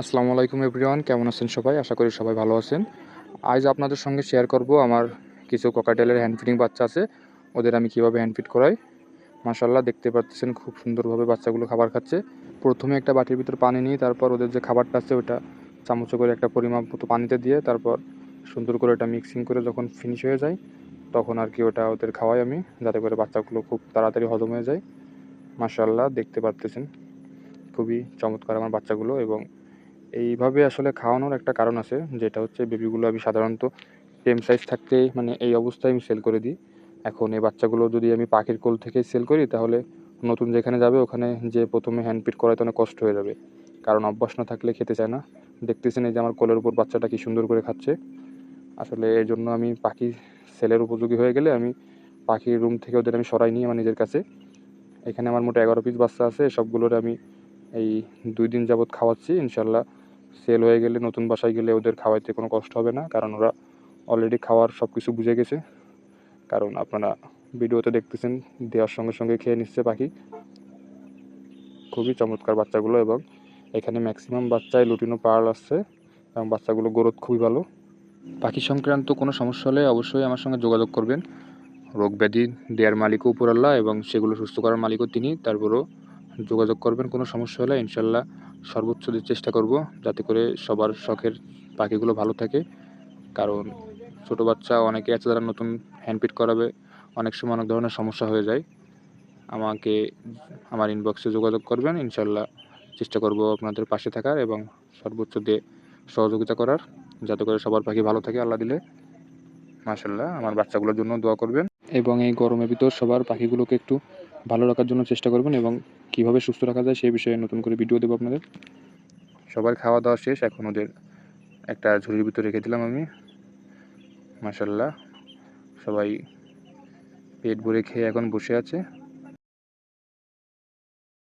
আসসালামু আলাইকুম এভরিওয়ান, কেমন আছেন সবাই? আশা করি সবাই ভালো আছেন। আজ আপনাদের সঙ্গে শেয়ার করব আমার কিছু ককাটেলের হ্যান্ড ফিডিং বাচ্চা আছে। ওদের আমি কীভাবে হ্যান্ড ফিড করাই? মাশাল্লাহ দেখতে পাচ্ছেন খুব সুন্দরভাবে বাচ্চাগুলো খাবার খাচ্ছে। প্রথমে একটা বাটির ভিতর পানি নিয়ে তারপর ওদের যে খাবারটা আছে ওটা চামচ করে একটা পরিমাপ মতো পানিতে দিয়ে তারপর সুন্দর করে ওটা মিক্সিং করে যখন ফিনিশ হয়ে যায়, তখন আর কি ওটা ওদের খাওয়াই আমি, যাতে করে বাচ্চাগুলো খুব তাড়াতাড়ি হজম হয়ে যায়। মাশাল্লাহ দেখতে পারতেছেন। খুবই চমৎকার আমার বাচ্চাগুলো এবং এইভাবে আসলে খাওয়ানোর একটা কারণ আছে, যেটা হচ্ছে বেবিগুলো আমি সাধারণত সেম সাইজ থাকতেই মানে এই অবস্থায় আমি সেল করে দিই। এখন এই বাচ্চাগুলো যদি আমি পাখির কোল থেকে সেল করি, তাহলে নতুন যেখানে যাবে ওখানে যে প্রথমে হ্যান্ড পিট করাতে অনেক কষ্ট হয়ে যাবে। কারণ অভ্যাস না থাকলে খেতে চায় না। দেখতেছেন এই যে আমার কোলের উপর বাচ্চাটা কি সুন্দর করে খাচ্ছে। আসলে এই জন্য আমি পাখি সেলের উপযোগী হয়ে গেলে আমি পাখির রুম থেকে ওদের আমি সরাই নিই আমার নিজের কাছে। এখানে আমার মোট এগারো পিস বাচ্চা আছে, সবগুলোর আমি এই দুই দিন যাবৎ খাওয়াচ্ছি, ইনশাল্লাহ সেল হয়ে গেলে নতুন বাসায় গেলে ওদের খাওয়াইতে কোনো কষ্ট হবে না, কারণ ওরা অলরেডি খাওয়ার সব কিছু বুঝে গেছে। কারণ আপনারা ভিডিওতে দেখতেছেন, দেওয়ার সঙ্গে সঙ্গে খেয়ে নিচ্ছে পাখি। খুবই চমৎকার বাচ্চাগুলো এবং এখানে ম্যাক্সিমাম বাচ্চায় লুটিনো পার্ল আসছে এবং বাচ্চাগুলো গ্রোথ খুবই ভালো। পাখি সংক্রান্ত কোনো সমস্যা হলে অবশ্যই আমার সঙ্গে যোগাযোগ করবেন। রোগ ব্যাধি দেওয়ার মালিকও উপরাল্লাহ এবং সেগুলো সুস্থ করার মালিকও তিনি, তারপরও যোগাযোগ করবেন, কোনো সমস্যা হলে ইনশাল্লাহ সর্বোচ্চ দিয়ে চেষ্টা করব যাতে করে সবার শখের পাখিগুলো ভালো থাকে। কারণ ছোট বাচ্চা অনেকে আছে যারা নতুন হ্যান্ডপিট করাবে, অনেক সময় অনেক ধরনের সমস্যা হয়ে যায়। আমাকে আমার ইনবক্সে যোগাযোগ করবেন, ইনশাল্লাহ চেষ্টা করব আপনাদের পাশে থাকার এবং সর্বোচ্চ দিয়ে সহযোগিতা করার, যাতে করে সবার পাখি ভালো থাকে আল্লাহ দিলে। মাশাল্লাহ, আমার বাচ্চাগুলোর জন্য দোয়া করবেন। এবং এই গরমের ভিতর সবার পাখিগুলোকে একটু ভালো রাখার জন্য চেষ্টা করবেন এবং কীভাবে সুস্থ রাখা যায় সেই বিষয়ে নতুন করে ভিডিও দেবো আপনাদের। সবার খাওয়া দাওয়া শেষ, এখন ওদের একটা ঝুড়ির ভিতরে রেখে দিলাম আমি। মাসাল্লাহ সবাই পেট ভরে খেয়ে এখন বসে আছে।